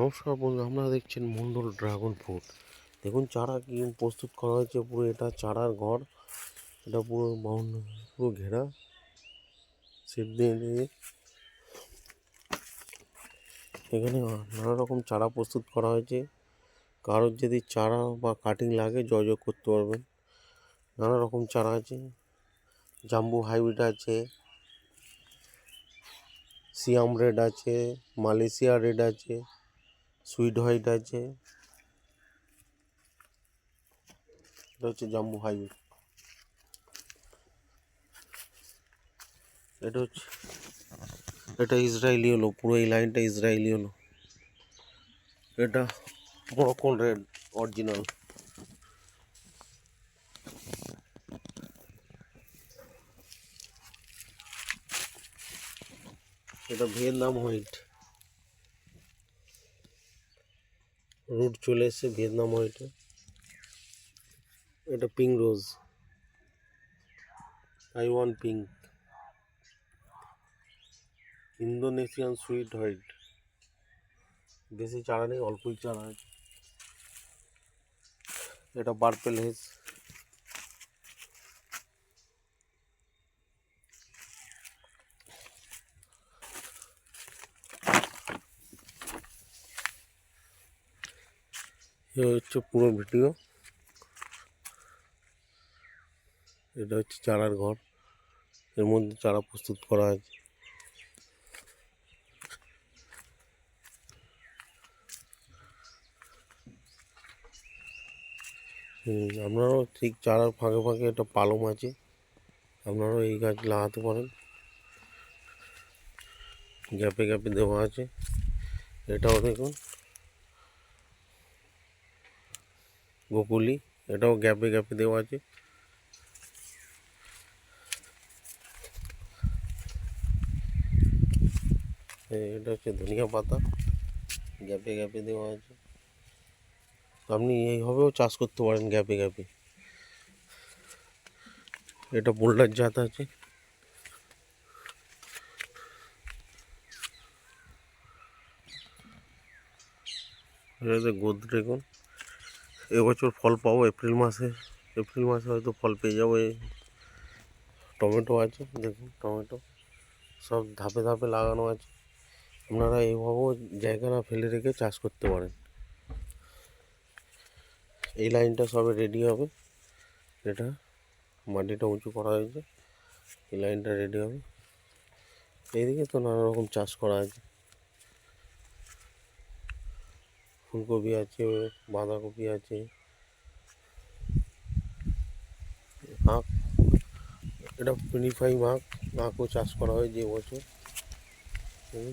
নমস্কার বন্ধু আপনারা দেখছেন মন্ডল ড্রাগন ফ্রুট। দেখুন, চারা কি প্রস্তুত করা হয়েছে, পুরো এটা চারার ঘর, এটা পুরো পুরো ঘেরা। দিয়ে এখানে নানা রকম চারা প্রস্তুত করা হয়েছে। কারোর যদি চারা বা কাটিং লাগে, যোগাযোগ করতে পারবেন। নানা রকম চারা আছে জাম্বু হাইব্রিড আছে সিয়াম রেড আছে মালয়েশিয়া রেড আছে। সুইট হোয়াইট আছে। এটা হচ্ছে জাম্বু হাইব্রিড এটা হচ্ছে, এটা ইসরায়েলি হলো, পুরো এই লাইনটা ইসরায়েলি হলো। এটা মরক্কন রেড অরিজিনাল। এটা ভিয়েতনাম হোয়াইট রুট চলে এসছে ভিয়েতনাম হোয়াইটে এটা pink rose. I one pink. Indonesian sweet white. বেশি চারা নেই, অল্পই চারা আছে। এটা পার্পেল হেজ। এ হচ্ছে পুরো ভিডিও। এটা হচ্ছে চারার ঘর। এর মধ্যে চারা প্রস্তুত করা আছে। আপনারাও ঠিক চারার ফাঁকে ফাঁকে একটা পালং আছে। আপনারাও এই গাছ লাগাতে পারেন। গ্যাপে গ্যাপে দেওয়া আছে। এটাও দেখুন। গোকুলি এটাও গ্যাপে গ্যাপে দেওয়া আছে। এটা হচ্ছে ধনিয়া পাতা, গ্যাপে গ্যাপে দেওয়া আছে। আপনি এইভাবেও চাষ করতে পারেন গ্যাপে গ্যাপে। এটা বোল্ডার জাত আছে। এটাতে গোদ ড্রাগন। এবছর ফল পাবো, এপ্রিল মাসে। এপ্রিল মাসে হয়তো ফল পেয়ে যাব, এই টমেটো আছে, দেখুন টমেটো। সব ধাপে ধাপে লাগানো আছে। আপনারা এইভাবেও জায়গা না ফেলে রেখে চাষ করতে পারেন। এই লাইনটা সবে রেডি হবে। এটা মাটিটা উঁচু করা হয়েছে। এই লাইনটা রেডি হবে। এইদিকে তো নানা রকম চাষ করা আছে। ফুলকপি আছে, বাঁধাকপি আছে। আখ, এটা পিনিফাই আখ। আখও চাষ করা হয় যে বছর।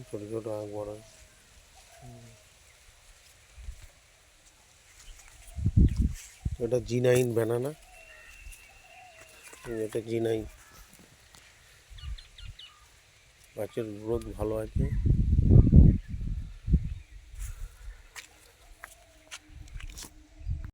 ছোটো ছোটো আখ বড়। এটা জি নাইন ব্যানানা এটা জি নাইন গাছের গ্রোথ ভালো আছে।